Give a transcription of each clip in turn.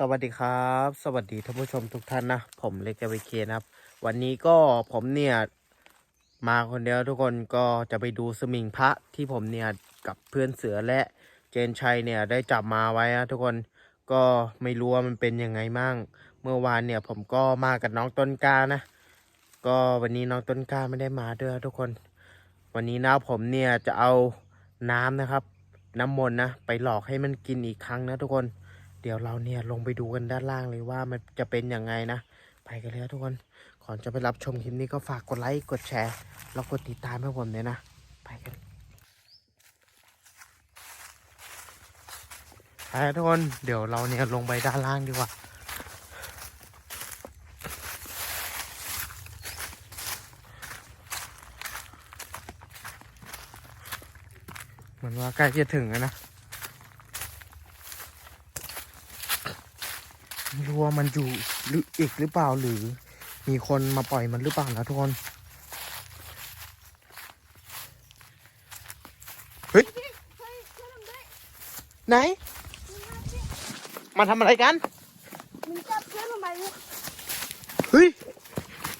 สวัสดีครับ สวัสดีท่านผู้ชมทุกท่านนะ ผมเล็กเอวีเคนะครับ วันนี้ก็ผมเนี่ยมาคนเดียวทุกคนก็จะไปดูสมิงพระที่ผมเนี่ยกับเพื่อนเสือและเจนชัยเนี่ยได้จับมาไว้นะทุกคนก็ไม่รู้ว่ามันเป็นยังไงมั่ง เมื่อวานเนี่ยผมก็มากับน้องต้นกล้านะ ก็วันนี้น้องต้นกล้าไม่ได้มาด้วยทุกคน วันนี้นะผมเนี่ยจะเอาน้ำนะครับ น้ำมนต์นะไปหลอกให้มันกินอีกครั้งนะทุกคน เดี๋ยวเราเนี่ยลงไปดูกันด้านล่างเลยว่ามันจะเป็นยังไงนะ ไปกันเลยทุกคน ก่อนจะไปรับชมคลิปนี้ก็ฝากกดไลค์ กดแชร์ แล้วกดติดตามให้ผมด้วยนะ ไปกันไปทุกคน เดี๋ยวเราเนี่ยลงไปด้านล่างดีกว่าเหมือนว่าใกล้จะถึงแล้วนะ ไม่ รู้ว่ามันอยู่หรืออีกหรือเปล่าหรือ มีคนมาปล่อยมันหรือเปล่านะทุกคนเฮ้ยไหน มาทำอะไรกันมึงจับเพื่อนทำไมเนี่ยเฮ้ย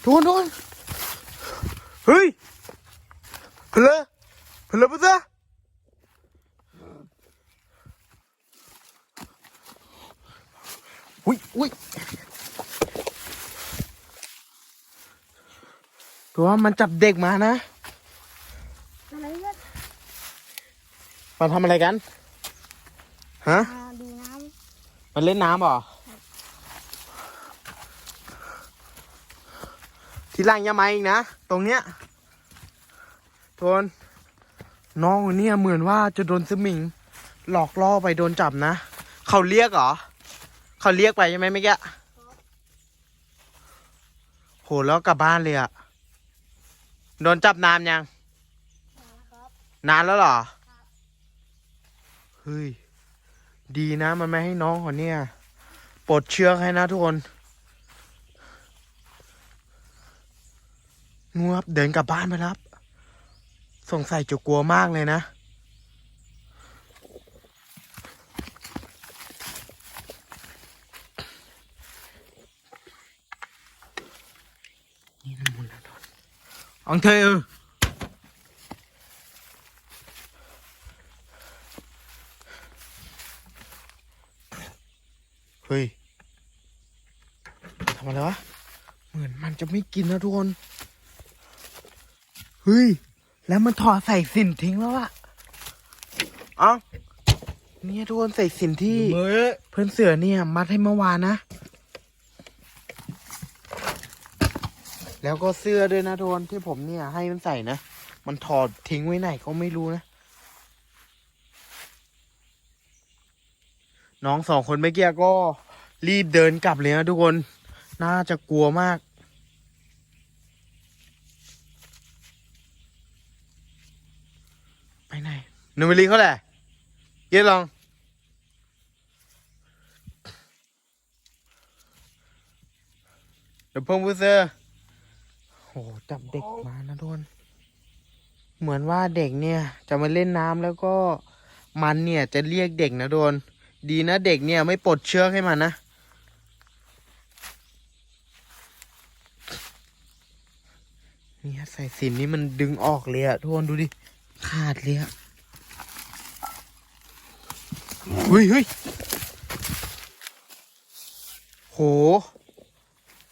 ทุกคนทุกคนเฮ้ยเพลอเพลอปะจ๊ะ อุ้ยอุ้ยตัวมันจับเด็กมานะอะไรเนี่ยมาทำอะไรกัน ฮะอ่าดูน้มันเล่นน้ำเหรอ ทีหลังอย่ามาอีกนะ ตรงเนี้ยโทนน้องคนเนี้ยเหมือนว่าจะโดนสมิง หลอกล่อไปโดนจับนะ เขาเรียกเหรอ เขาเรียกไปใช่ไหมเมื่อกี้โหแล้วกลับบ้านเลยอะโดนจับนานยังนะครับนานแล้วเหรอ เฮ้ย ดีนะมันไม่ให้น้องคนเนี้ยปลดเชือกให้นะทุกคนงูครับเดินกลับบ้านไปครับ สงสัยจะกลัวมากเลยนะ นี่น้ำมันต์แล้วทุกคน อังเทอเฮ้ยทำอะไรวะ เหมือนมันจะไม่กินนะทุกคน เฮ้ย แล้วมันถอดใส่สินทิ้งแล้วอะเอ้าเนี่ยทุกคนใส่สินที่มือเพื่อนเสือเนี่ย มัดให้เมื่อวานนะ แล้วก็เสื้อด้วยนะทุกคนที่ผมเนี่ยให้มันใส่นะ มันถอดทิ้งไว้ไหนก็ไม่รู้นะ น้องสองคนเมื่อกี้ก็รีบเดินกลับเลยนะทุกคน น่าจะกลัวมากไปไหนหนูไปรีเขาแหละเย็นลองเดี๋ยวพิ่งพูดเซ อร์โหจับเด็กมานะทุกคนเหมือนว่าเด็กเนี่ยจะมาเล่นน้ำแล้วก็มันเนี่ยจะเรียกเด็กนะโดน ดีนะเด็กเนี่ยไม่ปลดเชือกให้มันนะเนี่ยใส่สินนี่มันดึงออกเลยอะทุกคนดูดิ ขาดเลยอะเฮ้ยเฮ้ยโห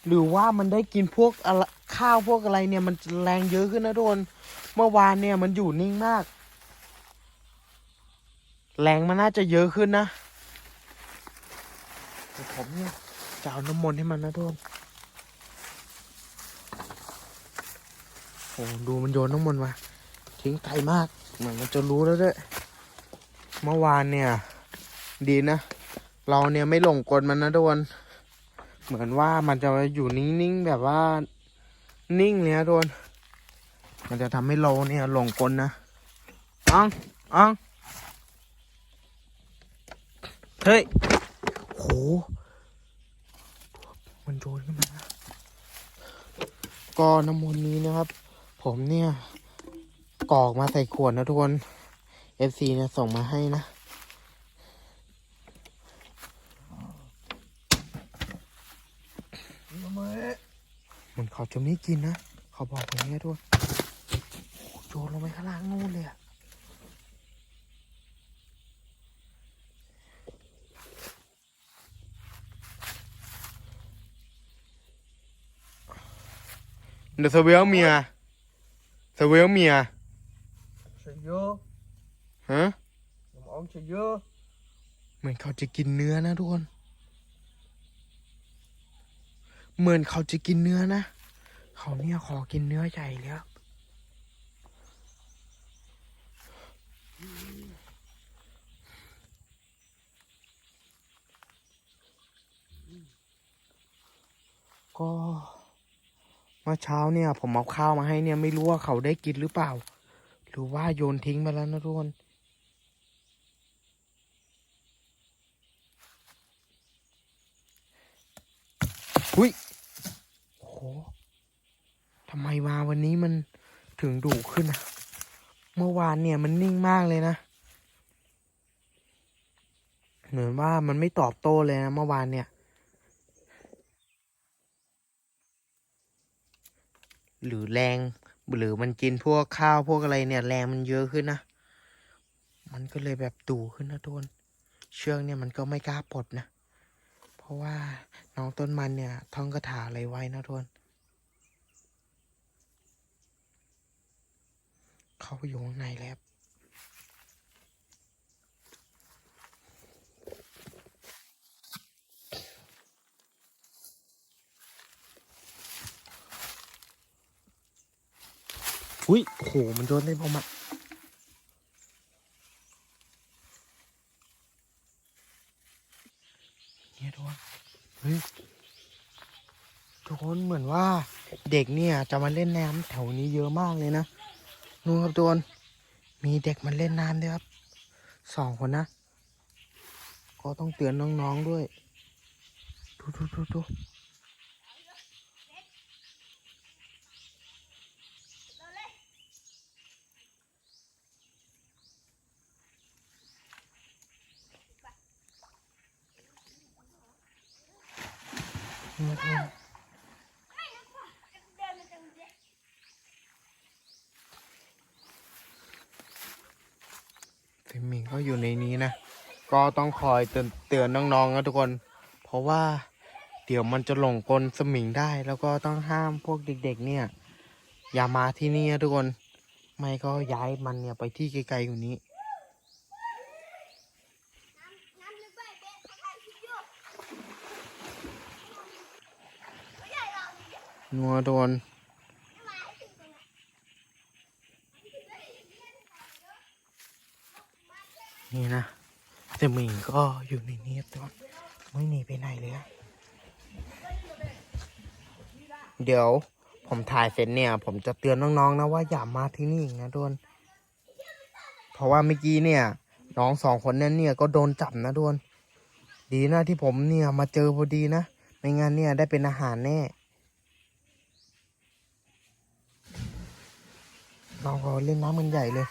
หรือว่ามันได้กินพวกอะไร ข้าวพวกอะไรเนี่ยมันแรงเยอะขึ้นนะทุกคนเมื่อวานเนี่ยมันอยู่นิ่งมาก แรงมันน่าจะเยอะขึ้นนะผมเนี่ยจะเอาน้ำมนต์ให้มันนะทุกคนโอ้ดูมันโยนน้ำมนต์มา ทิ้งไกลมาก เหมือนมันจะรู้แล้วด้วยเมื่อวานเนี่ย ดีนะ เราเนี่ยไม่หลงกลมันนะทุกคนเหมือนว่ามันจะอยู่นิ่งๆแบบว่า นิ่งเลยนะทุกคนมันจะทำให้เราเนี่ยหลงกลนะอังอังเฮ้ยโหมันโยนขึ้นมาก็น้ำมนต์นี้นะครับ ผมเนี่ยกรอกมาใส่ขวดนะทุกคน FC เนี่ยส่งมาให้นะ เขาจะไม่กินนะ เขาบอกอย่างนี้ด้วยโอ้โหโยนลงไปข้างล่างนู่นเลยอะเดี๋ยวเซเวลเมียเซเวลเมีย Chơi dơ, ฮะ làm ông chơi dơ เหมือนเขาจะกินเนื้อนะทุกคน เหมือนเขาจะกินเนื้อนะ เขาเนี่ยขอกินเนื้อใหญ่แล้วก็เมื่อเช้าเนี่ย ผมเอาข้าวมาให้เนี่ยไม่รู้ว่าเขาได้กินหรือเปล่า หรือว่าโยนทิ้งไปแล้วนะทุกคนอุ้ยำไมมาวันนี้มันถึงดุขึ้นอะเมื่อวานเนี่ยมันนิ่งมากเลยนะ เหมือนว่ามันไม่ตอบโต้เลยนะเมื่อวานเนี่ย หรือแรง หรือมันกินพวกข้าวพวกอะไรเนี่ย แรงมันเยอะขึ้นนะ มันก็เลยแบบดุขึ้นนะทุกคนเชือกเนี่ยมันก็ไม่กล้าปลดนะ เพราะว่าน้องต้นมันเนี่ยท่องคาถาอะไรไว้นะทุกคน เข้าไปอยู่ข้างในแล้วอุ้ยโอ้โหมันโดนได้พอมาเนี่ยทุกคนเฮ้ยทุกคนเหมือนว่าเด็กเนี่ยจะมาเล่นน้ำแถวนี้เยอะมากเลยนะ นู่นครับทุกคนมีเด็กมาเล่นน้ำด้วยครับสองคนนะก็ต้องเตือนน้องๆด้วย ดูดูดูดูนี่ครับทุกคน ซิมมิงก็ อยู่ในนี้นะ ก็ต้องคอยเตือนน้องๆนะทุกคน เพราะว่าเดี๋ยวมันจะหลงกลสมิงได้ แล้วก็ต้องห้ามพวกเด็ก ๆ เนี่ย อย่ามาที่นี่นะทุกคน ไม่ก็ย้ายมันเนี่ยไปที่ไกลๆกว่านี้น้ำลึกไปเบ๊ะเขาถ่ายคลิปอยู่ไม่ใหญ่หรอก นัวโดน ไม่มาให้ถึงตรงนั้น นี่นะซิมมิงก็อยู่ในนี้ครับทุกคนไม่หนีไปไหนเลยอะเดี๋ยวผมถ่ายเสร็จเนี่ย ผมจะเตือนน้องๆนะว่าอย่ามาที่นี่อีกนะทุกคนเพราะว่าเมื่อกี้เนี่ย น้องสองคนนั้นเนี่ยก็โดนจับนะทุกคนดีนะที่ผมเนี่ยมาเจอพอดีนะ ไม่งั้นเนี่ยได้เป็นอาหารแน่ เราก็เล่นน้ำมันใหญ่เลย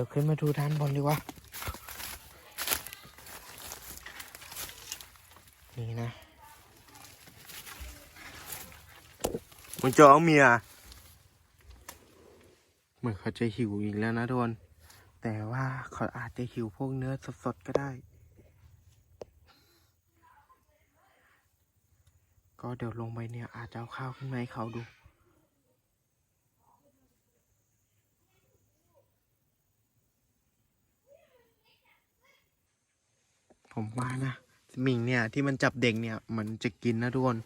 ดี๋ยวขึ้นมาดูด้านบนดีกว่า นี่นะมึงจะเอาเมีย เหมือนเขาจะหิวอีกแล้วนะทุกคนแต่ว่าเขาอาจจะหิวพวกเนื้อสดๆก็ได้ ก็เดี๋ยวลงไปเนี่ยอาจจะเอาข้าวขึ้นมาให้เขาดู ผมว่านะสมิงเนี่ยที่มันจับเด็กเนี่ยมันจะกินนะทุกคน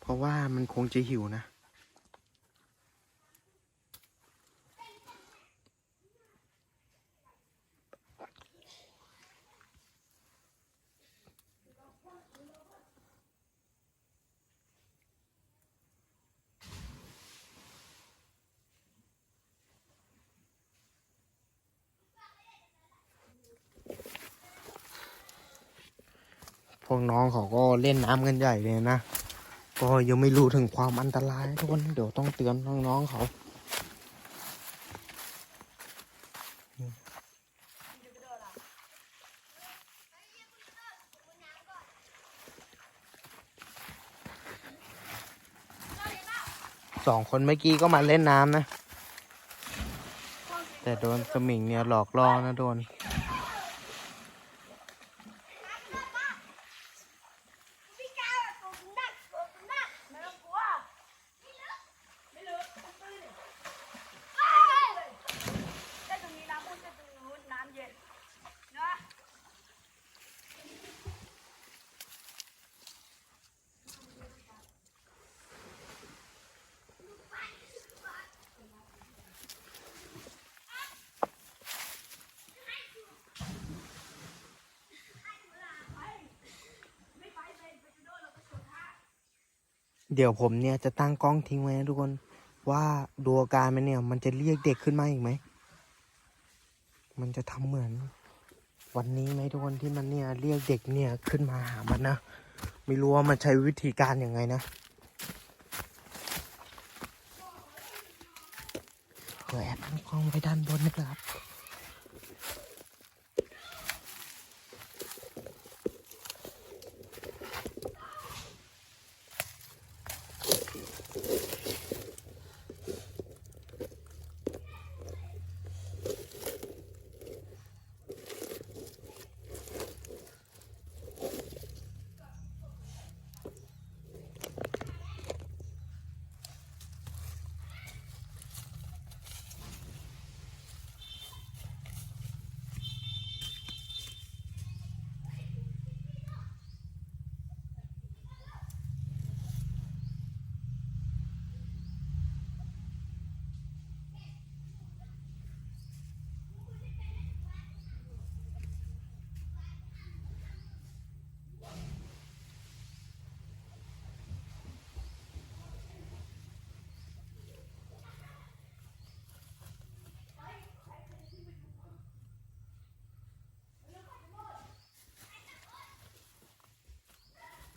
เพราะว่ามันคงจะหิวนะ พ วกน้องเขาก็เล่นน้ำกันใหญ่เลยนะ ก็ยังไม่รู้ถึงความอันตรายทุกคนเดี๋ยวต้องเตือนน้องๆเขาสองคนเมื่อกี้ก็มาเล่นน้ำนะ แต่โดนสมิงเนี่ยหลอกล่อนะโดน พี่กาแบบตัวคุณนักตัวคุณนักไม่ต้องกลัวไม่ลึกไม่ลึกตื้นๆเนี่ยเอ้ย แต่ตรงนี้น้ำอุ่นแต่ตรงนู้นน้ำเย็นเนาะ เดี๋ยวผมเนี่ยจะตั้งกล้องทิ้งไว้นะทุกคน ว่าดูอาการมันเนี่ยมันจะเรียกเด็กขึ้นมาอีกไหม มันจะทำเหมือน วันนี้ไหมทุกคนที่มันเนี่ยเรียกเด็กเนี่ยขึ้นมาหามันนะ ไม่รู้ว่ามันใช้วิธีการยังไงนะเดี๋ยวแอบตั้งกล้องไว้ด้านบนนะครับ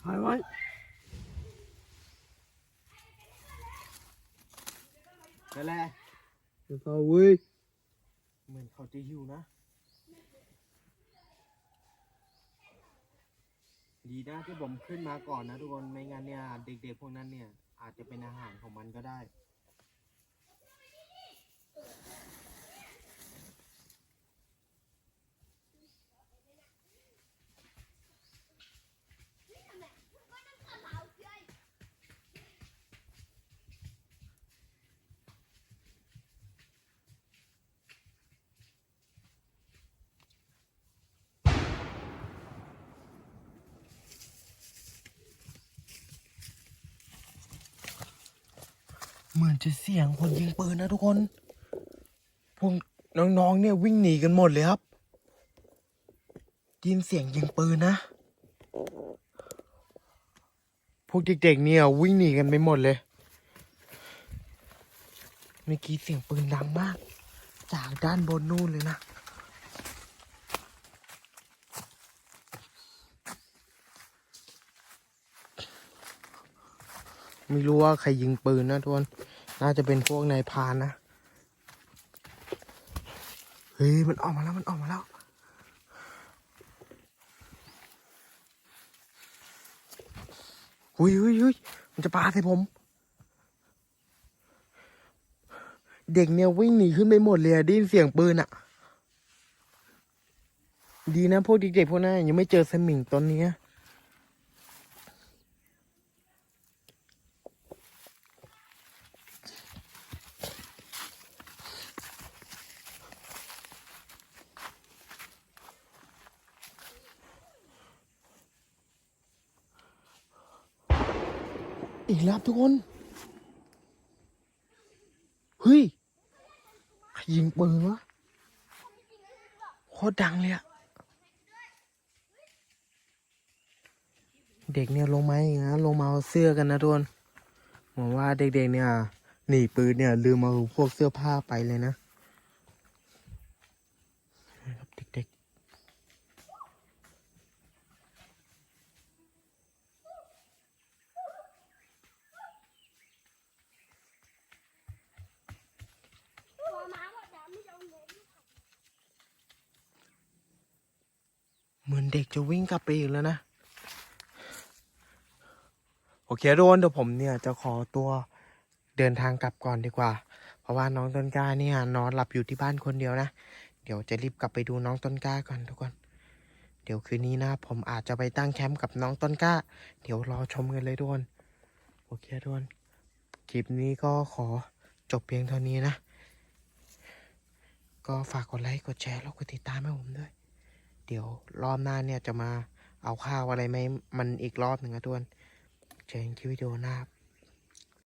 หายไว้นั่นแหละเดี๋ยวเขาเว้ยเหมือนเขาจะหิวนะ ดีนะที่ผมขึ้นมาก่อนนะทุกคน ไม่งั้นเนี่ย เด็กๆพวกนั้นเนี่ย อาจจะเป็นอาหารของมันก็ได้ เหมือนจะเสียงคนยิงปืนนะทุกคน พวกน้องๆเนี่ยวิ่งหนีกันหมดเลยครับยินเสียงยิงปืนนะ พวกเด็กๆเนี่ยวิ่งหนีกันไปหมดเลย เมื่อกี้เสียงปืนดังมาก จากด้านบนนู่นเลยนะ ไม่รู้ว่าใครยิงปืนนะทุกคน น่าจะเป็นพวกนายพานนะ เฮ้ย มันออกมาแล้ว มันออกมาแล้ว หุยหุยหุยมันจะปาใส่ผม เด็กเนี่ยวิ่งหนีขึ้นไปหมดเลยอะได้ยินเสียงปืนอะดีนะพวกเด็กๆพวกนั้นยังไม่เจอสมิงตอนนี้ อีกแล้วทุกคน เฮ้ยยิงปืนวะโคตรดังเลยอะเด็กเนี่ยลงมาอีกนะลงมาเอาเสื้อกันนะทุกคนหวังว่าเด็กๆเนี่ยหนีปืนเนี่ยลืมเอาพวกเสื้อผ้าไปเลยนะนะครับเด็ก เหมือนเด็กจะวิ่งกลับไปอีกแล้วนะ โอเคทุกคนเดี๋ยวผมเนี่ยจะขอตัวเดินทางกลับก่อนดีกว่า เพราะว่าน้องต้นกล้าเนี่ยนอนหลับอยู่ที่บ้านคนเดียวนะ เดี๋ยวจะรีบกลับไปดูน้องต้นกล้าก่อนทุกคน เดี๋ยวคืนนี้นะ ผมอาจจะไปตั้งแคมป์กับน้องต้นกล้า เดี๋ยวรอชมกันเลยทุกคน โอเคทุกคน คลิปนี้ก็ขอจบเพียงเท่านี้นะ ก็ฝากกดไลค์ กดแชร์ แล้วกดติดตามให้ผมด้วย เดี๋ยวรอบหน้าเนี่ยจะมาเอาข้าวอะไรไหมมันอีกรอบหนึ่งนะทุกคนเจอกันคลิปวิดีโอหน้า